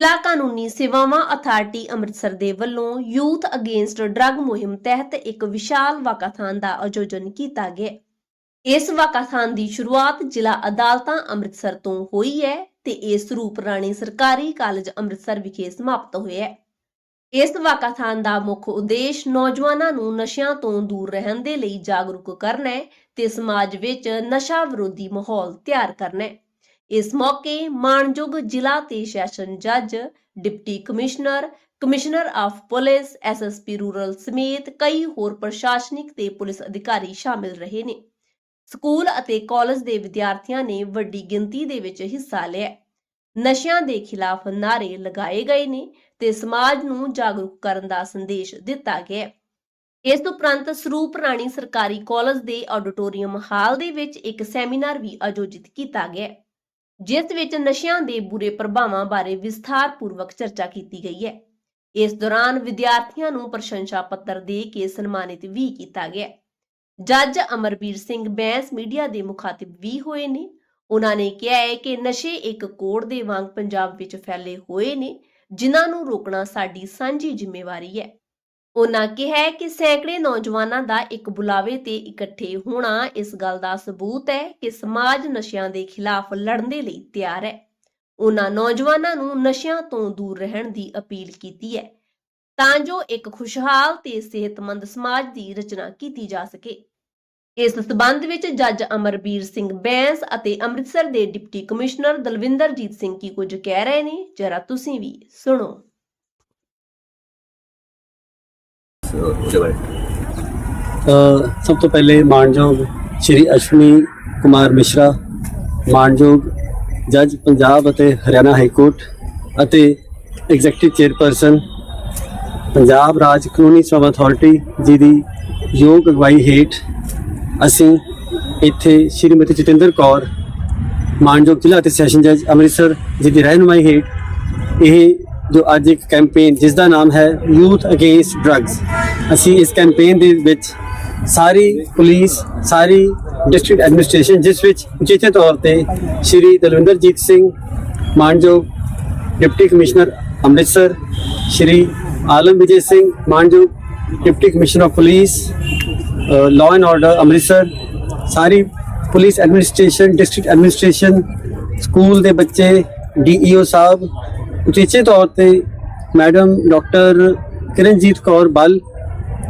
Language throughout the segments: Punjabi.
ਜ਼ਿਲ੍ਹਾ ਕਾਨੂੰਨੀ ਸੇਵਾਵਾਂ ਅਥਾਰਟੀ ਅੰਮ੍ਰਿਤਸਰ ਦੇ ਵੱਲੋਂ ਯੂਥ ਅਗੇਂਸਟ ਡਰੱਗ ਮੁਹਿੰਮ ਤਹਿਤ ਇੱਕ ਵਿਸ਼ਾਲ ਵਾਕਾਥਾਨ ਦਾ ਆਯੋਜਨ ਕੀਤਾ ਗਿਆ। ਇਸ ਵਾਕਾਥਾਨ ਦੀ ਸ਼ੁਰੂਆਤ ਜ਼ਿਲ੍ਹਾ ਅਦਾਲਤਾਂ ਅੰਮ੍ਰਿਤਸਰ ਤੋਂ ਹੋਈ ਹੈ ਤੇ ਇਸ ਰੂਪ ਰਾਣੀ ਸਰਕਾਰੀ ਕਾਲਜ ਅੰਮ੍ਰਿਤਸਰ ਵਿਖੇ ਸਮਾਪਤ ਹੋਇਆ ਇਸ ਵਾਕਾਥਾਨ ਦਾ ਮੁੱਖ ਉਦੇਸ਼ ਨੌਜਵਾਨਾਂ ਨੂੰ ਨਸ਼ਿਆਂ ਤੋਂ ਦੂਰ ਰਹਿਣ ਦੇ ਲਈ ਜਾਗਰੂਕ ਕਰਨਾ ਹੈ ਤੇ ਸਮਾਜ ਵਿੱਚ ਨਸ਼ਾ ਵਿਰੋਧੀ ਮਾਹੌਲ ਤਿਆਰ ਕਰਨਾ ਹੈ। ਇਸ ਮੌਕੇ ਮਾਣਯੋਗ ਜ਼ਿਲ੍ਹਾ ਤੇ ਸੈਸ਼ਨ ਜੱਜ, deputy commissioner commissioner of police SSP rural ਸਮੇਤ ਕਈ ਹੋਰ ਪ੍ਰਸ਼ਾਸਨਿਕ ਤੇ ਪੁਲਿਸ ਅਧਿਕਾਰੀ ਸ਼ਾਮਿਲ ਰਹੇ ਨੇ। ਸਕੂਲ ਅਤੇ ਕਾਲਜ ਦੇ ਵਿਦਿਆਰਥੀਆਂ ਨੇ ਵੱਡੀ ਗਿਣਤੀ ਦੇ ਵਿੱਚ ਹਿੱਸਾ ਲਿਆ। ਨਸ਼ਿਆਂ ਦੇ ਖਿਲਾਫ ਨਾਰੇ ਲਗਾਏ ਗਏ ਨੇ ਤੇ ਸਮਾਜ ਨੂੰ ਜਾਗਰੂਕ ਕਰਨ ਦਾ ਸੰਦੇਸ਼ ਦਿੱਤਾ ਗਿਆ ਇਸ ਉਪਰੰਤ ਸਰੂਪ ਰਾਣੀ ਸਰਕਾਰੀ ਕਾਲਜ ਦੇ ਆਡੀਟੋਰੀਅਮ ਹਾਲ ਦੇ ਵਿੱਚ ਇੱਕ ਸੈਮੀਨਾਰ ਵੀ ਆਯੋਜਿਤ ਕੀਤਾ ਗਿਆ ਜਿਸ ਵਿੱਚ ਨਸ਼ਿਆਂ ਦੇ ਬੁਰੇ ਪ੍ਰਭਾਵਾਂ ਬਾਰੇ ਵਿਸਥਾਰਪੂਰਵਕ ਚਰਚਾ ਕੀਤੀ ਗਈ ਹੈ। ਇਸ ਦੌਰਾਨ ਵਿਦਿਆਰਥੀਆਂ ਨੂੰ ਪ੍ਰਸ਼ੰਸਾ ਪੱਤਰ ਦੇ ਕੇ ਸਨਮਾਨਿਤ ਵੀ ਕੀਤਾ ਗਿਆ। ਜੱਜ ਅਮਰਬੀਰ ਸਿੰਘ ਬੈਂਸ ਮੀਡੀਆ ਦੇ ਮੁਖਾਤਿਬ ਵੀ ਹੋਏ ਨੇ। ਉਹਨਾਂ ਨੇ ਕਿਹਾ ਹੈ ਕਿ ਨਸ਼ੇ ਇੱਕ ਕੋੜ ਦੇ ਵਾਂਗ ਪੰਜਾਬ ਵਿੱਚ ਫੈਲੇ ਹੋਏ ਨੇ, ਜਿਨ੍ਹਾਂ ਨੂੰ ਰੋਕਣਾ ਸਾਡੀ ਸਾਂਝੀ ਜ਼ਿੰਮੇਵਾਰੀ ਹੈ। ਉਹਨਾਂ ਕਿਹਾ ਕਿ ਸੈਂਕੜੇ ਨੌਜਵਾਨਾਂ ਦਾ ਇੱਕ ਬੁਲਾਵੇ ਤੇ ਇਕੱਠੇ ਹੋਣਾ ਇਸ ਗੱਲ ਦਾ ਸਬੂਤ ਹੈ ਕਿ ਸਮਾਜ ਨਸ਼ਿਆਂ ਦੇ ਖਿਲਾਫ ਲੜਨ ਦੇ ਲਈ ਤਿਆਰ ਹੈ। ਉਹਨਾਂ ਨੌਜਵਾਨਾਂ ਨੂੰ ਨਸ਼ਿਆਂ ਤੋਂ ਦੂਰ ਰਹਿਣ ਦੀ ਅਪੀਲ ਕੀਤੀ ਹੈ ਤਾਂ ਜੋ ਇੱਕ ਖੁਸ਼ਹਾਲ ਤੇ ਸਿਹਤਮੰਦ ਸਮਾਜ ਦੀ ਰਚਨਾ ਕੀਤੀ ਜਾ ਸਕੇ। ਇਸ ਸਬੰਧ ਵਿੱਚ ਜੱਜ ਅਮਰਬੀਰ ਸਿੰਘ ਬੈਂਸ ਅਤੇ ਅੰਮ੍ਰਿਤਸਰ ਦੇ ਡਿਪਟੀ ਕਮਿਸ਼ਨਰ ਦਲਵਿੰਦਰਜੀਤ ਸਿੰਘ ਕੀ ਕੁਝ ਕਹਿ ਰਹੇ ਨੇ, ਜਰਾ ਤੁਸੀਂ ਵੀ ਸੁਣੋ। ਅ, ਸਭ ਤੋਂ ਪਹਿਲੇ ਮਾਨਯੋਗ ਸ਼੍ਰੀ ਅਸ਼ਵਨੀ ਕੁਮਾਰ ਮਿਸ਼ਰਾ ਮਾਨਯੋਗ ਜੱਜ ਪੰਜਾਬ ਅਤੇ ਹਰਿਆਣਾ ਹਾਈ ਕੋਰਟ ਅਤੇ ਐਗਜ਼ੈਕਟਿਵ ਚੇਅਰਪਰਸਨ ਪੰਜਾਬ ਰਾਜ ਕਾਨੂੰਨੀ ਸੇਵਾ ਅਥਾਰਟੀ ਜੀ ਦੀ ਯੋਗ ਅਗਵਾਈ ਹੇਠ ਅਸੀਂ ਇੱਥੇ ਸ਼੍ਰੀਮਤੀ ਜਤਿੰਦਰ ਕੌਰ ਮਾਨਯੋਗ ਜ਼ਿਲ੍ਹਾ ਅਤੇ ਸੈਸ਼ਨ ਜੱਜ ਅੰਮ੍ਰਿਤਸਰ ਜੀ ਦੀ ਰਹਿਨੁਮਾਈ ਹੇਠ ਇਹ ਜੋ ਅੱਜ ਇੱਕ ਕੈਂਪੇਨ ਜਿਸ ਦਾ ਨਾਮ ਹੈ ਯੂਥ ਅਗੇਂਸਟ ਡਰੱਗਸ ਅਸੀਂ ਇਸ ਕੈਂਪੇਨ ਦੇ ਵਿੱਚ ਸਾਰੀ ਪੁਲਿਸ, ਸਾਰੀ ਡਿਸਟ੍ਰਿਕਟ ਐਡਮਿਨਿਸਟ੍ਰੇਸ਼ਨ ਜਿਸ ਵਿੱਚ ਉਚੇਚੇ ਤੌਰ ਤੇ ਸ਼੍ਰੀ ਦਲਵਿੰਦਰਜੀਤ ਸਿੰਘ ਮਾਨਯੋਗ ਡਿਪਟੀ ਕਮਿਸ਼ਨਰ ਅੰਮ੍ਰਿਤਸਰ, ਸ਼੍ਰੀ ਆਲਮ ਵਿਜੇ ਸਿੰਘ ਮਾਨਯੋਗ deputy commissioner of police law and order Amritsar, sorry police administration district administration school ਦੇ ਬੱਚੇ, ਡੀਈਓ ਸਾਹਿਬ ਉਚੇਚੇ ਤੌਰ ਤੇ ਮੈਡਮ ਡਾਕਟਰ ਕਿਰਨਜੀਤ ਕੌਰ ਬਲ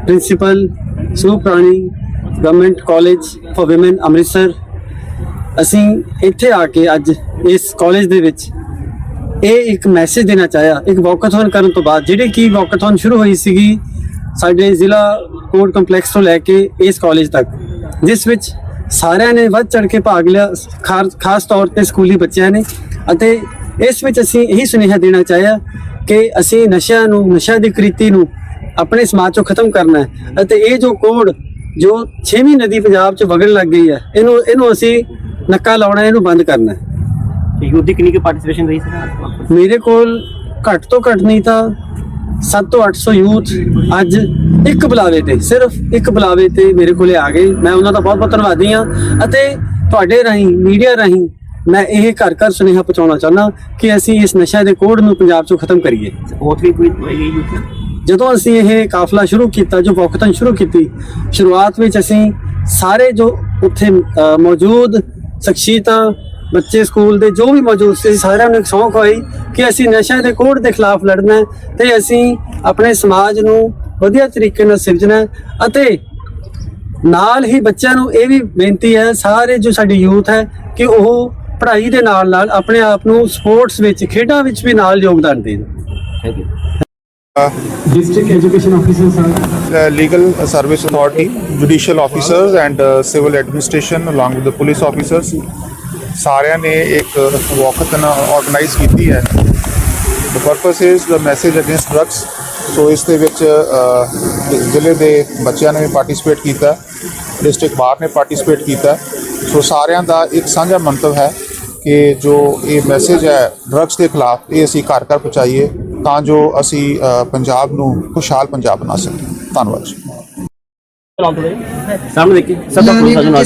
principal ਸੁਪਰਾਣੀ government college for women Amritsar ਅਸੀਂ ਇੱਥੇ ਆ ਕੇ ਅੱਜ ਇਸ ਕਾਲਜ ਦੇ ਵਿੱਚ ਇਹ ਇੱਕ ਮੈਸੇਜ ਦੇਣਾ ਚਾਹਿਆ ਇੱਕ ਵਾਕਾਥਨ ਕਰਨ ਤੋਂ ਬਾਅਦ ਜਿਹੜੀ ਕੀ ਵਾਕਾਥਨ ਸ਼ੁਰੂ ਹੋਈ ਸੀਗੀ ਸਾਡੇ ਜ਼ਿਲ੍ਹਾ ਕੋਰਟ ਕੰਪਲੈਕਸ ਤੋਂ ਲੈ ਕੇ ਇਸ ਕਾਲਜ ਤੱਕ ਜਿਸ ਵਿੱਚ ਸਾਰਿਆਂ ਨੇ ਵੱਧ ਚੜ ਕੇ ਭਾਗ ਲਿਆ ਖਾਸ- ਖਾਸ ਤੌਰ ਤੇ ਸਕੂਲੀ ਬੱਚਿਆਂ ਨੇ ਅਤੇ ਇਸ ਵਿੱਚ ਅਸੀਂ ਇਹੀ ਸੁਨੇਹਾ ਦੇਣਾ ਚਾਹਿਆ ਕਿ ਅਸੀਂ ਨਸ਼ਿਆਂ ਨੂੰ ਨਸ਼ਾ ਦੀ ਕ੍ਰਿਤੀ ਨੂੰ ਆਪਣੇ ਸਮਾਜ ਚੋਂ ਖਤਮ ਕਰਨਾ ਹੈ ਅਤੇ ਇਹ ਜੋ ਕੋਡ ਜੋ 6ਵੀਂ ਨਦੀ ਪੰਜਾਬ ਚ ਵਗਣ ਲੱਗ ਗਈ ਹੈ ਇਹਨੂੰ ਇਹਨੂੰ ਅਸੀਂ ਨੱਕਾ ਲਾਉਣਾ ਇਹਨੂੰ ਬੰਦ ਕਰਨਾ ਹੈ। ਦੀ ਕਿੰਨੀ ਕੁ ਪਾਰਟਿਸਿਪੇਸ਼ਨ ਰਹੀ ਸਰ? ਮੇਰੇ ਕੋਲ ਘੱਟ ਤੋਂ ਘੱਟ ਨਹੀਂ ਤਾਂ 7 ਤੋਂ 800 ਯੂਥ ਅੱਜ ਇੱਕ ਬੁਲਾਵੇ ਤੇ ਸਿਰਫ ਇੱਕ ਬੁਲਾਵੇ ਤੇ ਮੇਰੇ ਕੋਲੇ ਆ ਗਏ। ਮੈਂ ਉਹਨਾਂ ਦਾ ਬਹੁਤ ਬਹੁਤ ਧੰਨਵਾਦੀ ਹਾਂ ਅਤੇ ਤੁਹਾਡੇ ਰਾਹੀਂ ਮੀਡੀਆ ਰਾਹੀਂ ਮੈਂ ਇਹ ਘਰ ਘਰ ਸੁਨੇਹਾ ਪਹੁੰਚਾਉਣਾ ਚਾਹੁੰਦਾ ਕਿ ਅਸੀਂ ਇਸ ਨਸ਼ਾ ਦੇ ਕੋੜ ਨੂੰ ਪੰਜਾਬ ਚੋਂ ਖਤਮ ਕਰੀਏ। ਹੋਰ ਵੀ ਕੋਈ ਹੋਏਗੀ ਯੂਥ ਜਦੋਂ ਅਸੀਂ ਇਹ ਕਾਫਲਾ ਸ਼ੁਰੂ ਕੀਤਾ ਜੋ ਵਕਤਨ ਸ਼ੁਰੂ ਕੀਤੀ ਸ਼ੁਰੂਆਤ ਵਿੱਚ ਅਸੀਂ ਸਾਰੇ ਜੋ ਉੱਥੇ ਮੌਜੂਦ ਸ਼ਖਸੀਅਤਾਂ ਬੱਚੇ ਸਕੂਲ ਦੇ ਜੋ ਵੀ ਮੌਜੂਦ ਸੀ ਸਾਰਿਆਂ ਨੂੰ ਇੱਕ ਸੌਂਕ ਹੋਈ ਕਿ ਅਸੀਂ ਨਸ਼ਾ ਦੇ ਕੋੜ ਦੇ ਖਿਲਾਫ ਲੜਨਾ ਤੇ ਅਸੀਂ ਆਪਣੇ ਸਮਾਜ ਨੂੰ ਵਧੀਆ ਤਰੀਕੇ ਨਾਲ ਸਿਰਜਣਾ ਅਤੇ ਨਾਲ ਹੀ ਬੱਚਿਆਂ ਨੂੰ ਇਹ ਵੀ ਬੇਨਤੀ ਹੈ ਸਾਰੇ ਜੋ ਸਾਡੀ ਯੂਥ ਹੈ ਕਿ ਉਹ ਪੜ੍ਹਾਈ ਦੇ ਨਾਲ ਨਾਲ ਆਪਣੇ ਆਪ ਨੂੰ ਸਪੋਰਟਸ ਵਿੱਚ ਖੇਡਾਂ ਵਿੱਚ ਵੀ ਨਾਲ ਯੋਗਦਾਨ ਦੇਣ। Thank you district education officer Sahib. Uh, legal service authority, judicial officers and uh, civil administration along with the police officers. ਸਾਰਿਆਂ ਨੇ ਇੱਕ ਵਾਕਥਨ ਆਰਗੇਨਾਈਜ਼ ਕੀਤੀ ਹੈ। The purpose is the message against drugs. ਸੋ ਇਸ ਦੇ ਵਿੱਚ ਅ, ਜ਼ਿਲ੍ਹੇ ਦੇ ਬੱਚਿਆਂ ਨੇ ਵੀ ਪਾਰਟਿਸਿਪੇਟ ਕੀਤਾ। ਡਿਸਟ੍ਰਿਕਟ ਬਾਰ ਨੇ ਪਾਰਟਿਸਿਪੇਟ ਕੀਤਾ। ਸੋ ਸਾਰਿਆਂ ਦਾ ਇੱਕ ਸਾਂਝਾ ਮੰਤਵ ਹੈ ਕਿ ਜੋ ਇਹ ਮੈਸੇਜ ਹੈ ਡਰੱਗਸ ਦੇ ਖਿਲਾਫ ਇਹ ਅਸੀਂ ਘਰ ਘਰ ਪਹੁੰਚਾਈਏ ਤਾਂ ਜੋ ਅਸੀਂ ਪੰਜਾਬ ਨੂੰ ਖੁਸ਼ਹਾਲ ਪੰਜਾਬ ਬਣਾ ਸਕੀਏ। ਧੰਨਵਾਦ ਜੀ। ਸਾਹਮਣੇ ਦੇਖੀ ਸਭ ਦਾ Learning ਪ੍ਰੋਫੈਸਰ ਨਾਲ